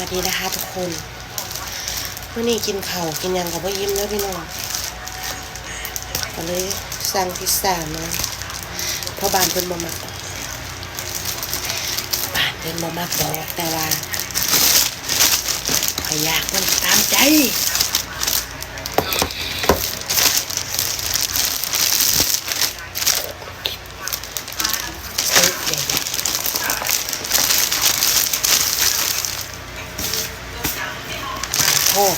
วัสดีนะคะทุกคนวันนี้กินข้ากินยังกับว่ายิ้มแล้วพี่น้องก็เลยสั่งพิซซ่ามาเพราะบ้านเพิ่นบ่มักบ้านเพิ่นบ่มักบอกแต่ว่าขอยอยากมันตามใจ เอ้ยเดี๋ยวๆ ทอด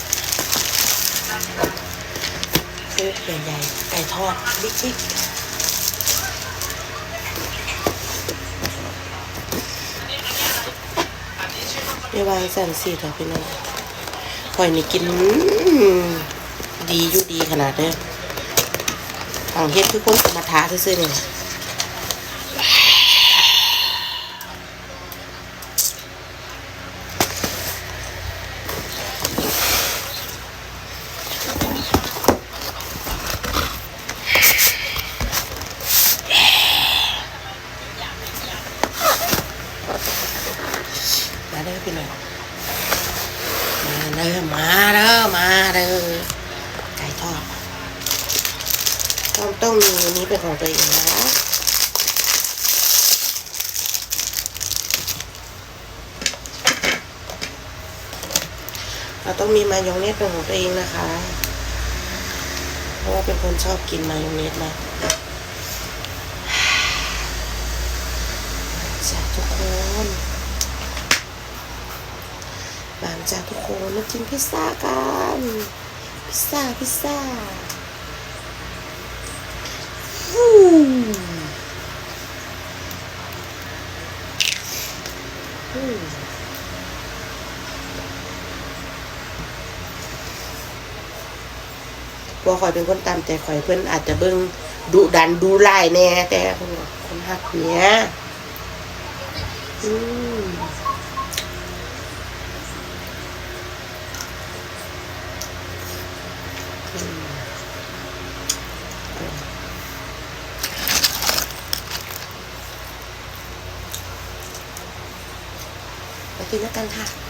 เอ้ยใหญ่ๆไก่ทอดบิ๊กๆไม่วางสั่นสี่ต่อพี่น้องข่อยนี่กิน ดีอยู่ดีขนาดเด้อของเฮ็ดคือคนสมถะซื่อๆนี่ มาเด้อพี่น้องมาเด้อมาเด้อมาเด้อไก่ทอดต้องต้องมีอันนี้เป็นของตัวเองนะคะเราต้องมีมายองเนสเป็นของตัวเองนะคะ เพราะว่าเป็นคนชอบกินมายองเนสมากจ้าทุกคน หลังจากทุกคนมากินพิซซ่ากัน พิซซ่า พิซซ่าฟูฟูพอข่อยเป็นคนตามใจข่อยเพื่อนอาจจะเบิ่งดุดันดูไล่แน่แต่คนคนหักเนี้ยอืม ไปกินแล้วกันค่ะ